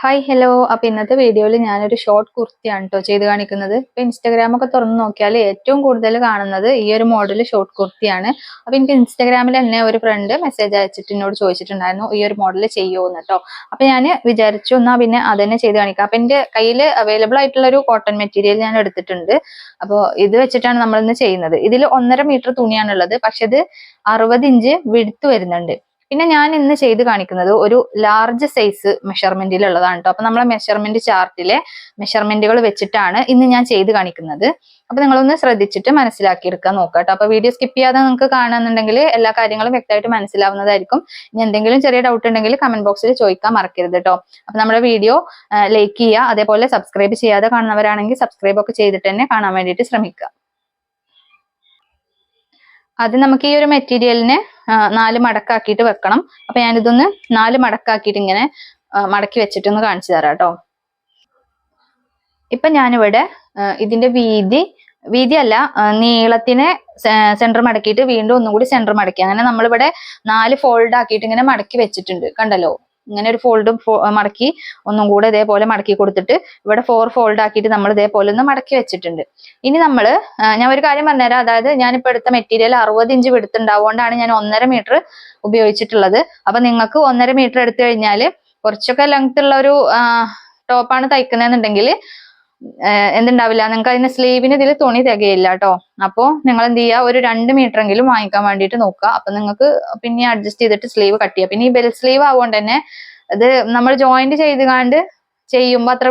Hi hello അപ്പൊ ഇന്നത്തെ വീഡിയോയിൽ ഞാനൊരു ഷോർട്ട് കുർത്തിയാണ് കേട്ടോ ചെയ്ത് കാണിക്കുന്നത്. ഇപ്പൊ ഇൻസ്റ്റാഗ്രാം ഒക്കെ തുറന്നു നോക്കിയാൽ ഏറ്റവും കൂടുതൽ കാണുന്നത് ഈ ഒരു മോഡൽ ഷോർട്ട് കുർത്തിയാണ്. അപ്പൊ എനിക്ക് ഇൻസ്റ്റാഗ്രാമിൽ തന്നെ ഒരു ഫ്രണ്ട് മെസ്സേജ് അയച്ചിട്ട് എന്നോട് ചോദിച്ചിട്ടുണ്ടായിരുന്നു ഈ ഒരു മോഡൽ ചെയ്യുമെന്ന് കേട്ടോ അപ്പൊ ഞാൻ വിചാരിച്ചു എന്നാ പിന്നെ അത് തന്നെ ചെയ്ത് കാണിക്കാം. അപ്പൊ എന്റെ കയ്യിൽ അവൈലബിൾ ആയിട്ടുള്ള ഒരു കോട്ടൺ മെറ്റീരിയൽ ഞാൻ എടുത്തിട്ടുണ്ട്. അപ്പോൾ ഇത് വെച്ചിട്ടാണ് നമ്മൾ ഇന്ന് ചെയ്യുന്നത്. ഇതിൽ ഒന്നര മീറ്റർ തുണിയാണുള്ളത്. പക്ഷെ ഇത് അറുപത് ഇഞ്ച് വിടുത്ത് വരുന്നുണ്ട്. പിന്നെ ഞാൻ ഇന്ന് ചെയ്ത് കാണിക്കുന്നത് ഒരു ലാർജ് സൈസ് മെഷർമെന്റിലുള്ളതാണ് കേട്ടോ അപ്പൊ നമ്മളെ മെഷർമെന്റ് ചാർട്ടിലെ മെഷർമെന്റുകൾ വെച്ചിട്ടാണ് ഇന്ന് ഞാൻ ചെയ്ത് കാണിക്കുന്നത്. അപ്പൊ നിങ്ങളൊന്ന് ശ്രദ്ധിച്ചിട്ട് മനസ്സിലാക്കി എടുക്കാൻ നോക്കുക കേട്ടോ അപ്പൊ വീഡിയോ സ്കിപ്പ് ചെയ്യാതെ നിങ്ങൾക്ക് കാണുന്നുണ്ടെങ്കിൽ എല്ലാ കാര്യങ്ങളും വ്യക്തമായിട്ട് മനസ്സിലാവുന്നതായിരിക്കും. ഇനി എന്തെങ്കിലും ചെറിയ ഡൗട്ട് ഉണ്ടെങ്കിൽ കമന്റ് ബോക്സിൽ ചോദിക്കാൻ മറക്കരുത് കേട്ടോ അപ്പൊ നമ്മുടെ വീഡിയോ ലൈക്ക് ചെയ്യുക അതേപോലെ സബ്സ്ക്രൈബ് ചെയ്യാതെ കാണുന്നവരാണെങ്കിൽ സബ്സ്ക്രൈബ് ഒക്കെ ചെയ്തിട്ട് തന്നെ കാണാൻ വേണ്ടിയിട്ട് ശ്രമിക്കുക. അത് നമുക്ക് ഈ ഒരു മെറ്റീരിയലിനെ നാല് മടക്കാക്കിയിട്ട് വെക്കണം. അപ്പൊ ഞാനിതൊന്ന് നാല് മടക്കാക്കിയിട്ട് ഇങ്ങനെ മടക്കി വെച്ചിട്ടൊന്ന് കാണിച്ചു തരാം കേട്ടോ ഇപ്പൊ ഞാനിവിടെ ഇതിന്റെ വീതി വീതിയല്ല നീളത്തിനെ സെന്റർ മടക്കിയിട്ട് വീണ്ടും ഒന്നും കൂടി സെന്റർ മടക്കി. അങ്ങനെ നമ്മളിവിടെ നാല് ഫോൾഡ് ആക്കിയിട്ട് ഇങ്ങനെ മടക്കി വെച്ചിട്ടുണ്ട്. കണ്ടല്ലോ? ഇങ്ങനെ ഒരു ഫോൾഡും മടക്കി ഒന്നും കൂടെ ഇതേപോലെ മടക്കി കൊടുത്തിട്ട് ഇവിടെ ഫോർ ഫോൾഡ് ആക്കിയിട്ട് നമ്മൾ ഇതേപോലെ ഒന്ന് മടക്കി വെച്ചിട്ടുണ്ട്. ഇനി നമ്മൾ ഞാൻ ഒരു കാര്യം പറഞ്ഞുതരാം. അതായത് ഞാനിപ്പോൾ എടുത്ത മെറ്റീരിയൽ അറുപത് ഇഞ്ച് വിടുത്തുണ്ടാവുകൊണ്ടാണ് ഞാൻ ഒന്നര മീറ്റർ ഉപയോഗിച്ചിട്ടുള്ളത്. അപ്പൊ നിങ്ങൾക്ക് ഒന്നര മീറ്റർ എടുത്തു കഴിഞ്ഞാൽ കുറച്ചൊക്കെ ലെങ്ത് ഉള്ള ഒരു ടോപ്പാണ് തയ്ക്കുന്നതെന്നുണ്ടെങ്കിൽ എന്തുണ്ടാവില്ല. നിങ്ങൾക്ക് അതിന് സ്ലീവിന് ഇതിൽ തുണി തികയില്ല കേട്ടോ അപ്പോ നിങ്ങൾ എന്ത് ചെയ്യുക ഒരു രണ്ട് മീറ്റർ എങ്കിലും വാങ്ങിക്കാൻ വേണ്ടിയിട്ട് നോക്കുക. അപ്പൊ നിങ്ങൾക്ക് പിന്നെ അഡ്ജസ്റ്റ് ചെയ്തിട്ട് സ്ലീവ് കട്ട് ചെയ്യുക പിന്നെ ഈ ബെൽ സ്ലീവ് ആവുകൊണ്ട് തന്നെ അത് നമ്മൾ ജോയിന്റ് ചെയ്ത് കാണ്ട് ചെയ്യുമ്പോൾ അത്ര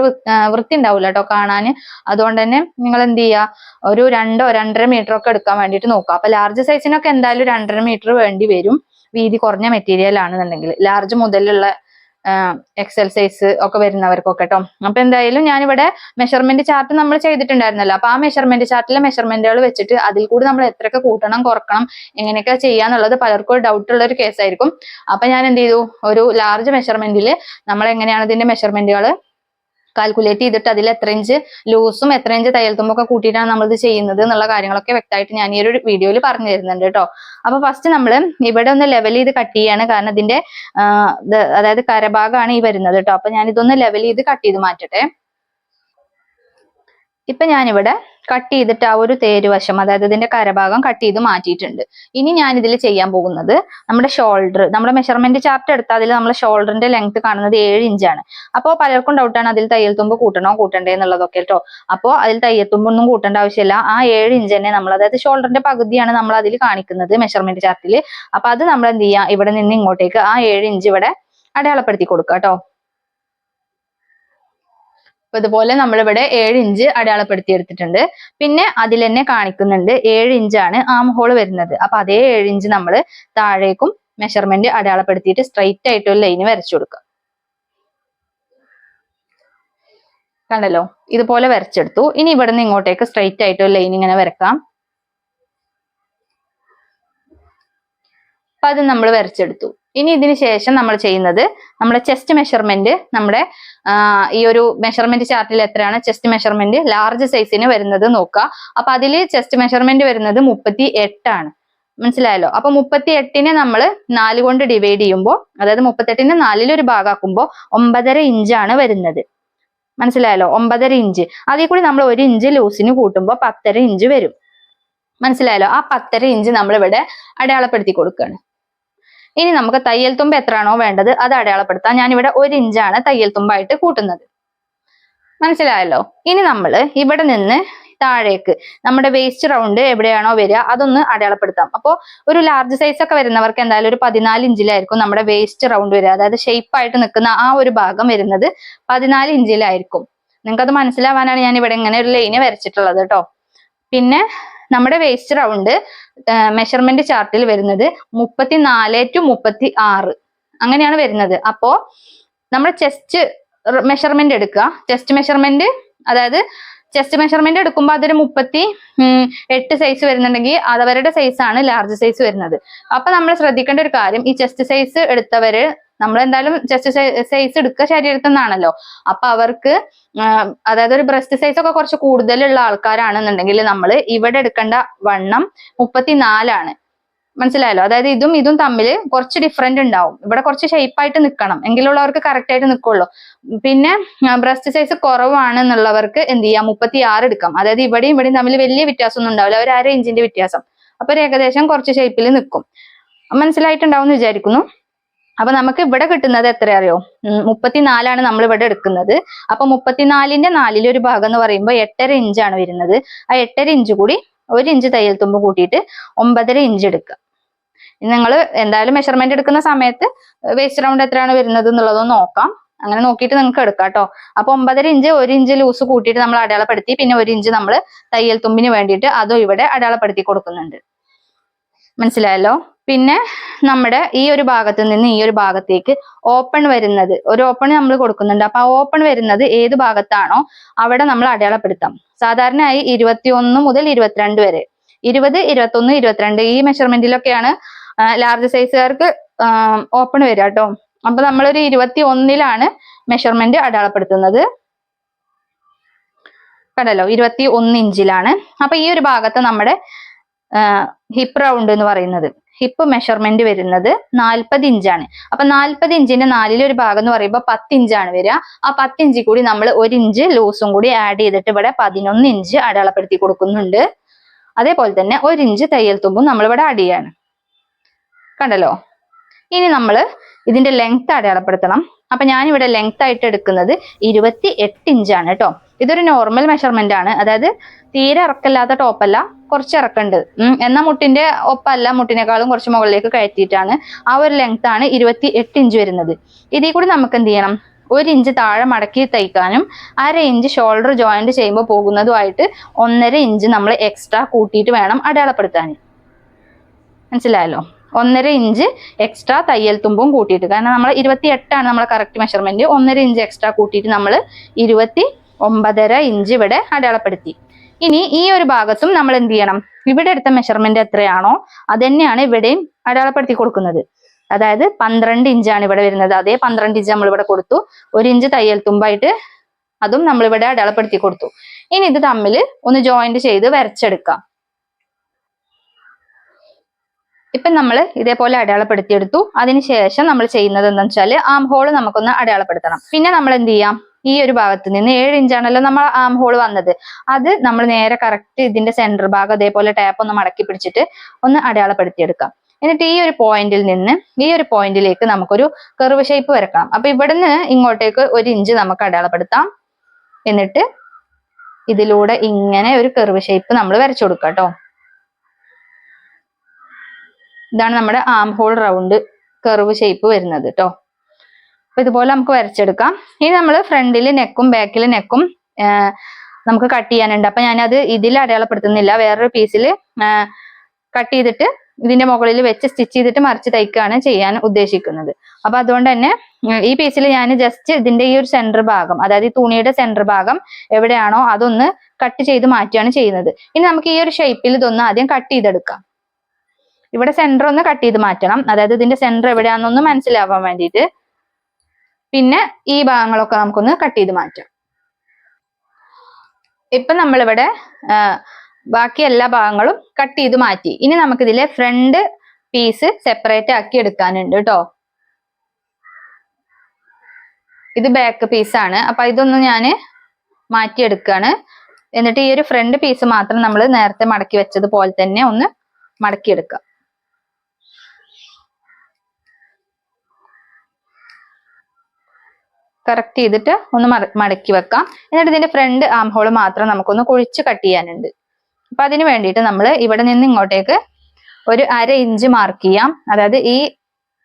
വൃത്തി ഉണ്ടാവില്ല കേട്ടോ കാണാന്. അതുകൊണ്ട് തന്നെ നിങ്ങൾ എന്ത് ചെയ്യുക ഒരു രണ്ടോ രണ്ടര മീറ്റർ ഒക്കെ എടുക്കാൻ വേണ്ടിയിട്ട് നോക്കുക. അപ്പൊ ലാർജ് സൈസിനൊക്കെ എന്തായാലും രണ്ടര മീറ്റർ വേണ്ടി വരും. വീതി കുറഞ്ഞ മെറ്റീരിയൽ ആണെന്നുണ്ടെങ്കിൽ. ലാർജ് മുതലുള്ള എക്സൽ ഒക്കെ വരുന്നവർക്കൊക്കെ കേട്ടോ അപ്പൊ എന്തായാലും ഞാനിവിടെ മെഷർമെന്റ് ചാർട്ട് നമ്മൾ ചെയ്തിട്ടുണ്ടായിരുന്നല്ലോ. അപ്പൊ ആ മെഷർമെന്റ് ചാർട്ടിലെ മെഷർമെന്റുകൾ വെച്ചിട്ട് അതിൽ കൂടി നമ്മൾ എത്രയൊക്കെ കൂട്ടണം കുറക്കണം എങ്ങനെയൊക്കെ ചെയ്യാന്നുള്ളത് പലർക്കും ഡൗട്ട് ഉള്ള ഒരു കേസായിരിക്കും അപ്പൊ ഞാൻ എന്ത് ചെയ്തു? ഒരു ലാർജ് മെഷർമെന്റിൽ നമ്മൾ എങ്ങനെയാണ് ഇതിന്റെ മെഷർമെന്റുകൾ കാൽക്കുലേറ്റ് ചെയ്തിട്ട് അതിൽ എത്ര ഇഞ്ച് ലൂസും എത്ര ഇഞ്ച് തയ്യൽ തുമ്പൊക്കെ കൂട്ടിയിട്ടാണ് നമ്മളിത് ചെയ്യുന്നത് എന്നുള്ള കാര്യങ്ങളൊക്കെ വ്യക്തമായിട്ട് ഞാൻ ഈ ഒരു വീഡിയോയിൽ പറഞ്ഞു തരുന്നുണ്ട് കേട്ടോ. അപ്പൊ ഫസ്റ്റ് നമ്മൾ ഇവിടെ ഒന്ന് ലെവൽ ചെയ്ത് കട്ട് ചെയ്യാണ്. കാരണം ഇതിന്റെ അതായത് കരഭാഗമാണ് ഈ വരുന്നത് കേട്ടോ. അപ്പൊ ഞാൻ ഇതൊന്ന് ലെവൽ ചെയ്ത് കട്ട് ചെയ്ത് മാറ്റട്ടെ. ഇപ്പൊ ഞാനിവിടെ കട്ട് ചെയ്തിട്ട് ആ ഒരു തേരുവശം അതായത് ഇതിന്റെ കരഭാഗം കട്ട് ചെയ്ത് മാറ്റിയിട്ടുണ്ട്. ഇനി ഞാൻ ഇതിൽ ചെയ്യാൻ പോകുന്നത് നമ്മുടെ ഷോൾഡർ നമ്മുടെ മെഷർമെന്റ് ചാർട്ട് എടുത്താൽ അതിൽ നമ്മുടെ ഷോൾഡറിന്റെ ലെങ്ത് കാണുന്നത് ഏഴ് ഇഞ്ചാണ് അപ്പോൾ പലർക്കും ഡൗട്ടാണ് അതിൽ തയ്യൽ തുമ്പ് കൂട്ടണോ കൂട്ടണ്ടേ എന്നുള്ളതൊക്കെ കേട്ടോ. അപ്പോൾ അതിൽ തയ്യൽ തുമ്പൊന്നും കൂട്ടേണ്ട ആവശ്യമില്ല. ആ ഏഴ് ഇഞ്ച് തന്നെ നമ്മൾ അതായത് ഷോൾഡറിന്റെ പകുതിയാണ് നമ്മൾ അതിൽ കാണിക്കുന്നത് മെഷർമെന്റ് ചാർട്ടിൽ അപ്പൊ അത് നമ്മൾ എന്ത് ചെയ്യാം ഇവിടെ നിന്ന് ഇങ്ങോട്ടേക്ക് ആ ഏഴ് ഇഞ്ച് ഇവിടെ അടയാളപ്പെടുത്തി കൊടുക്കുക കേട്ടോ. അപ്പൊ ഇതുപോലെ നമ്മളിവിടെ ഏഴ് ഇഞ്ച് അടയാളപ്പെടുത്തി എടുത്തിട്ടുണ്ട് പിന്നെ അതിൽ തന്നെ കാണിക്കുന്നുണ്ട് ഏഴ് ഇഞ്ചാണ് ആം ഹോൾ വരുന്നത്. അപ്പൊ അതേ ഏഴ് ഇഞ്ച് നമ്മൾ താഴേക്കും മെഷർമെന്റ് അടയാളപ്പെടുത്തിയിട്ട് സ്ട്രൈറ്റ് ആയിട്ട് ഒരു ലൈന് വരച്ചു കൊടുക്കുക. കണ്ടല്ലോ? ഇതുപോലെ വരച്ചെടുത്തു. ഇനി ഇവിടെ നിന്ന് ഇങ്ങോട്ടേക്ക് സ്ട്രൈറ്റ് ആയിട്ട് ഒരു ലൈൻ ഇങ്ങനെ വരക്കാം. അപ്പൊ അത് നമ്മൾ വരച്ചെടുത്തു. ഇനി ഇതിന് ശേഷം നമ്മൾ ചെയ്യുന്നത് നമ്മുടെ ചെസ്റ്റ് മെഷർമെന്റ് നമ്മുടെ ഈ ഒരു മെഷർമെന്റ് ചാർട്ടിൽ എത്രയാണ്? ചെസ്റ്റ് മെഷർമെന്റ് ലാർജ് സൈസിന് വരുന്നത് നോക്കുക. അപ്പൊ അതിൽ ചെസ്റ്റ് മെഷർമെന്റ് വരുന്നത് മുപ്പത്തി എട്ടാണ് മനസ്സിലായല്ലോ? അപ്പൊ മുപ്പത്തി എട്ടിനെ നമ്മൾ നാല് കൊണ്ട് ഡിവൈഡ് ചെയ്യുമ്പോൾ അതായത് മുപ്പത്തെട്ടിനെ നാലിൽ ഒരു ഭാഗമാക്കുമ്പോൾ ഒമ്പതര ഇഞ്ചാണ് വരുന്നത്. മനസ്സിലായല്ലോ? ഒമ്പതര ഇഞ്ച് അതിൽ കൂടി നമ്മൾ ഒരു ഇഞ്ച് ലൂസിന് കൂട്ടുമ്പോൾ പത്തര ഇഞ്ച് വരും. മനസ്സിലായല്ലോ? ആ പത്തര ഇഞ്ച് നമ്മൾ ഇവിടെ അടയാളപ്പെടുത്തി കൊടുക്കുകയാണ്. ഇനി നമുക്ക് തയ്യൽ തുമ്പ് എത്രയാണോ വേണ്ടത് അത് അടയാളപ്പെടുത്താം ഞാനിവിടെ ഒരു ഇഞ്ചാണ് തയ്യൽ തുമ്പായിട്ട് കൂട്ടുന്നത്. മനസ്സിലായല്ലോ? ഇനി നമ്മൾ ഇവിടെ നിന്ന് താഴേക്ക് നമ്മുടെ വേസ്റ്റ് റൗണ്ട് എവിടെയാണോ വരിക അതൊന്ന് അടയാളപ്പെടുത്താം. അപ്പോൾ ഒരു ലാർജ് സൈസ് ഒക്കെ വരുന്നവർക്ക് എന്തായാലും ഒരു പതിനാല് ഇഞ്ചിലായിരിക്കും നമ്മുടെ വേസ്റ്റ് റൗണ്ട് വരിക. അതായത് ഷേപ്പ് ആയിട്ട് നിൽക്കുന്ന ആ ഒരു ഭാഗം വരുന്നത് പതിനാല് ഇഞ്ചിലായിരിക്കും. നിങ്ങൾക്ക് അത് മനസ്സിലാവാനാണ് ഞാൻ ഇവിടെ ഇങ്ങനെ ഒരു ലൈന് വരച്ചിട്ടുള്ളത് കേട്ടോ പിന്നെ നമ്മുടെ വേസ്റ്റ് റൗണ്ട് മെഷർമെന്റ് ചാർട്ടിൽ വരുന്നത് മുപ്പത്തി നാല് ടു മുപ്പത്തി ആറ് അങ്ങനെയാണ് വരുന്നത്. അപ്പോ നമ്മുടെ ചെസ്റ്റ് മെഷർമെന്റ് എടുക്കുക. ചെസ്റ്റ് മെഷർമെന്റ് അതായത് ചെസ്റ്റ് മെഷർമെന്റ് എടുക്കുമ്പോൾ അതൊരു മുപ്പത്തി എട്ട് സൈസ് വരുന്നുണ്ടെങ്കിൽ അതവരുടെ സൈസാണ് ലാർജ് സൈസ് വരുന്നത്. അപ്പൊ നമ്മൾ ശ്രദ്ധിക്കേണ്ട ഒരു കാര്യം ഈ ചെസ്റ്റ് സൈസ് എടുത്തവര് നമ്മൾ എന്തായാലും ചെസ്റ്റ് സൈസ് എടുക്കുക ശരീരത്തിൽ നിന്നാണല്ലോ അപ്പൊ അവർക്ക് അതായത് ഒരു ബ്രസ്റ്റ് സൈസ് ഒക്കെ കുറച്ച് കൂടുതലുള്ള ആൾക്കാരാണെന്നുണ്ടെങ്കിൽ നമ്മൾ ഇവിടെ എടുക്കേണ്ട വണ്ണം മുപ്പത്തിനാലാണ്. മനസ്സിലായല്ലോ? അതായത് ഇതും ഇതും തമ്മിൽ കുറച്ച് ഡിഫറെന്റ് ഉണ്ടാവും. ഇവിടെ കുറച്ച് ഷേപ്പായിട്ട് നിൽക്കണം എങ്കിലുള്ളവർക്ക് കറക്റ്റ് ആയിട്ട് നിൽക്കുള്ളൂ പിന്നെ ബ്രസ്റ്റ് സൈസ് കുറവാണെന്നുള്ളവർക്ക് എന്ത് ചെയ്യാം? മുപ്പത്തി ആറ് എടുക്കാം. അതായത് ഇവിടെയും ഇവിടെയും തമ്മിൽ വലിയ വ്യത്യാസമൊന്നും ഉണ്ടാവില്ല. ഒരു അര ഇഞ്ചിന്റെ വ്യത്യാസം. അപ്പൊ ഏകദേശം കുറച്ച് ഷേപ്പിൽ നിൽക്കും മനസ്സിലായിട്ടുണ്ടാവും എന്ന് വിചാരിക്കുന്നു. അപ്പൊ നമുക്ക് ഇവിടെ കിട്ടുന്നത് എത്ര അറിയോ മുപ്പത്തിനാലാണ് നമ്മൾ ഇവിടെ എടുക്കുന്നത്. അപ്പൊ മുപ്പത്തിനാലിന്റെ നാലിലൊരു ഭാഗം എന്ന് പറയുമ്പോൾ എട്ടര ഇഞ്ചാണ് വരുന്നത്. ആ എട്ടര ഇഞ്ച് കൂടി ഒരു ഇഞ്ച് തയ്യൽ തുമ്പ് കൂട്ടിയിട്ട് ഒമ്പതര ഇഞ്ച് എടുക്കുക. നിങ്ങൾ എന്തായാലും മെഷർമെന്റ് എടുക്കുന്ന സമയത്ത് വേസ്റ്റ് റൗണ്ട് എത്രയാണ് വരുന്നത് എന്നുള്ളതൊന്ന് നോക്കാം. അങ്ങനെ നോക്കിയിട്ട് നിങ്ങൾക്ക് എടുക്കാം കേട്ടോ. അപ്പൊ ഒമ്പതര ഇഞ്ച് ഒരു ഇഞ്ച് ലൂസ് കൂട്ടിയിട്ട് നമ്മൾ അടയാളപ്പെടുത്തി. പിന്നെ ഒരു ഇഞ്ച് നമ്മൾ തയ്യൽ തുമ്പിന് വേണ്ടിയിട്ട് അതും ഇവിടെ അടയാളപ്പെടുത്തി കൊടുക്കുന്നുണ്ട്. മനസ്സിലായല്ലോ? പിന്നെ നമ്മുടെ ഈ ഒരു ഭാഗത്ത് നിന്ന് ഈ ഒരു ഭാഗത്തേക്ക് ഓപ്പൺ വരുന്നത്. ഒരു ഓപ്പൺ നമ്മൾ കൊടുക്കുന്നുണ്ട്. അപ്പൊ ആ ഓപ്പൺ വരുന്നത് ഏത് ഭാഗത്താണോ അവിടെ നമ്മൾ അടയാളപ്പെടുത്താം. സാധാരണയായി ഇരുപത്തിയൊന്ന് മുതൽ ഇരുപത്തിരണ്ട് വരെ. ഇരുപത് ഇരുപത്തൊന്ന് ഇരുപത്തിരണ്ട് ഈ മെഷർമെന്റിലൊക്കെയാണ് ലാർജ് സൈസുകാർക്ക് ഓപ്പൺ വരിക കേട്ടോ അപ്പൊ നമ്മളൊരു ഇരുപത്തി ഒന്നിലാണ് മെഷർമെന്റ് അടയാളപ്പെടുത്തുന്നത്. കണ്ടല്ലോ? ഇരുപത്തി ഒന്ന് ഇഞ്ചിലാണ്. അപ്പൊ ഈ ഒരു ഭാഗത്ത് നമ്മുടെ ഹിപ്പ് റൗണ്ട് എന്ന് പറയുന്നത്. ഹിപ്പ് മെഷർമെന്റ് വരുന്നത് നാൽപ്പത് ഇഞ്ചാണ് അപ്പൊ നാൽപ്പത് ഇഞ്ചിന്റെ നാലിലൊരു ഭാഗം എന്ന് പറയുമ്പോൾ പത്ത് ഇഞ്ചാണ് വരിക. ആ പത്ത് ഇഞ്ച് കൂടി നമ്മൾ ഒരു ഇഞ്ച് ലൂസും കൂടി ആഡ് ചെയ്തിട്ട് ഇവിടെ പതിനൊന്ന് ഇഞ്ച് അടയാളപ്പെടുത്തി കൊടുക്കുന്നുണ്ട്. അതേപോലെ തന്നെ ഒരു ഇഞ്ച് തയ്യൽ തുമ്പും നമ്മൾ ഇവിടെ ആഡ് ചെയ്യാണ്. കണ്ടല്ലോ? ഇനി നമ്മൾ ഇതിന്റെ ലെങ്ത് അടയാളപ്പെടുത്തണം. അപ്പൊ ഞാൻ ഇവിടെ ലെങ്ത് ആയിട്ട് എടുക്കുന്നത് ഇരുപത്തി എട്ട് ഇഞ്ചാണ് കേട്ടോ ഇതൊരു നോർമൽ മെഷർമെന്റ് ആണ്. അതായത് തീരെ ഇറക്കല്ലാത്ത ടോപ്പല്ല കുറച്ച് ഇറക്കുണ്ട് എന്ന മുട്ടിന്റെ ഒപ്പല്ല മുട്ടിനേക്കാളും കുറച്ച് മുകളിലേക്ക് കയറ്റിയിട്ടാണ് ആ ഒരു ലെങ്ത് ആണ് ഇരുപത്തി എട്ട് ഇഞ്ച് വരുന്നത്. ഇതിൽ കൂടി നമുക്ക് എന്ത് ചെയ്യണം? ഒരു ഇഞ്ച് താഴെ മടക്കി തയ്ക്കാനും അര ഇഞ്ച് ഷോൾഡർ ജോയിന്റ് ചെയ്യുമ്പോൾ പോകുന്നതുമായിട്ട് ഒന്നര ഇഞ്ച് നമ്മൾ എക്സ്ട്രാ കൂട്ടിയിട്ട് വേണം അടയാളപ്പെടുത്താൻ. മനസ്സിലായല്ലോ? ഒന്നര ഇഞ്ച് എക്സ്ട്രാ തയ്യൽ തുമ്പും കൂട്ടിയിട്ട്. കാരണം നമ്മൾ ഇരുപത്തി എട്ടാണ് നമ്മൾ കറക്റ്റ് മെഷർമെന്റ് ഒന്നര ഇഞ്ച് എക്സ്ട്രാ കൂട്ടിയിട്ട് നമ്മൾ ഇരുപത്തി ഒമ്പതര ഇഞ്ച് ഇവിടെ അടയാളപ്പെടുത്തി. ഇനി ഈ ഒരു ഭാഗത്തും നമ്മൾ എന്ത് ചെയ്യണം? ഇവിടെ എടുത്ത മെഷർമെന്റ് എത്രയാണോ അത് തന്നെയാണ് ഇവിടെയും അടയാളപ്പെടുത്തി കൊടുക്കുന്നത്. അതായത് പന്ത്രണ്ട് ഇഞ്ചാണ് ഇവിടെ വരുന്നത്. അതേ പന്ത്രണ്ട് ഇഞ്ച് നമ്മൾ ഇവിടെ കൊടുത്തു. ഒരു ഇഞ്ച് തയ്യൽ തുമ്പായിട്ട് അതും നമ്മൾ ഇവിടെ അടയാളപ്പെടുത്തി കൊടുത്തു. ഇനി ഇത് തമ്മിൽ ഒന്ന് ജോയിന്റ് ചെയ്ത് വരച്ചെടുക്കാം. ഇപ്പം നമ്മൾ ഇതേപോലെ അടയാളപ്പെടുത്തിയെടുത്തു. അതിനുശേഷം നമ്മൾ ചെയ്യുന്നത് എന്താണെന്ന് വെച്ചാൽ ആം ഹോൾ നമുക്കൊന്ന് അടയാളപ്പെടുത്തണം. പിന്നെ നമ്മൾ എന്ത് ചെയ്യാം? ഈ ഒരു ഭാഗത്ത് നിന്ന് ഏഴ് ഇഞ്ചാണല്ലോ നമ്മൾ ആം ഹോൾ വന്നത്. അത് നമ്മൾ നേരെ കറക്റ്റ് ഇതിന്റെ സെന്റർ ഭാഗം അതേപോലെ ടാപ്പ് ഒന്ന് മടക്കി പിടിച്ചിട്ട് ഒന്ന് അടയാളപ്പെടുത്തിയെടുക്കാം. എന്നിട്ട് ഈ ഒരു പോയിന്റിൽ നിന്ന് ഈ ഒരു പോയിന്റിലേക്ക് നമുക്കൊരു കർവ് ഷേപ്പ് വരക്കണം. അപ്പൊ ഇവിടുന്ന് ഇങ്ങോട്ടേക്ക് ഒരു ഇഞ്ച് നമുക്ക് അടയാളപ്പെടുത്താം. എന്നിട്ട് ഇതിലൂടെ ഇങ്ങനെ ഒരു കർവ് ഷേപ്പ് നമ്മൾ വരച്ചു കൊടുക്കാം കേട്ടോ. ഇതാണ് നമ്മുടെ arm hole round curve shape വരുന്നത് കേട്ടോ അപ്പൊ ഇതുപോലെ നമുക്ക് വരച്ചെടുക്കാം. ഇനി നമ്മൾ ഫ്രണ്ടിൽ നെക്കും ബാക്കിൽ നെക്കും നമുക്ക് കട്ട് ചെയ്യാനുണ്ട്. അപ്പൊ ഞാനത് ഇതിൽ അടയാളപ്പെടുത്തുന്നില്ല. വേറൊരു പീസിൽ കട്ട് ചെയ്തിട്ട് ഇതിന്റെ മുകളിൽ വെച്ച് സ്റ്റിച്ച് ചെയ്തിട്ട് മറിച്ച് തയ്ക്കുകയാണ് ചെയ്യാൻ ഉദ്ദേശിക്കുന്നത്. അപ്പൊ അതുകൊണ്ട് തന്നെ ഈ പീസിൽ ഞാൻ ജസ്റ്റ് ഇതിന്റെ ഈ ഒരു സെന്റർ ഭാഗം അതായത് ഈ തുണിയുടെ സെന്റർ ഭാഗം എവിടെയാണോ അതൊന്ന് കട്ട് ചെയ്ത് മാറ്റുകയാണ് ചെയ്യുന്നത്. ഇനി നമുക്ക് ഈ ഒരു ഷേപ്പിൽ ഇതൊന്ന് ആദ്യം കട്ട് ചെയ്തെടുക്കാം. ഇവിടെ സെന്റർ ഒന്ന് കട്ട് ചെയ്ത് മാറ്റണം. അതായത് ഇതിന്റെ സെന്റർ എവിടെയാണെന്നൊന്ന് മനസ്സിലാവാൻ വേണ്ടിയിട്ട്. പിന്നെ ഈ ഭാഗങ്ങളൊക്കെ നമുക്കൊന്ന് കട്ട് ചെയ്ത് മാറ്റാം. ഇപ്പൊ നമ്മളിവിടെ ബാക്കി എല്ലാ ഭാഗങ്ങളും കട്ട് ചെയ്ത് മാറ്റി. ഇനി നമുക്കിതിലെ ഫ്രണ്ട് പീസ് സെപ്പറേറ്റ് ആക്കി എടുക്കാനുണ്ട് കേട്ടോ. ഇത് ബാക്ക് പീസാണ് അപ്പൊ ഇതൊന്ന് ഞാൻ മാറ്റിയെടുക്കാണ്. എന്നിട്ട് ഈ ഒരു ഫ്രണ്ട് പീസ് മാത്രം നമ്മൾ നേരത്തെ മടക്കി വെച്ചതുപോലെ തന്നെ ഒന്ന് മടക്കിയെടുക്കുക കറക്റ്റ് ചെയ്തിട്ട് ഒന്ന് മടക്കി വെക്കാം. എന്നിട്ട് ഇതിന്റെ ഫ്രണ്ട് ആം ഹോൾ മാത്രം നമുക്കൊന്ന് കുഴിച്ച് കട്ട് ചെയ്യാനുണ്ട്. അപ്പൊ അതിന് വേണ്ടിയിട്ട് നമ്മൾ ഇവിടെ നിന്ന് ഇങ്ങോട്ടേക്ക് ഒരു അര ഇഞ്ച് മാർക്ക് ചെയ്യാം. അതായത് ഈ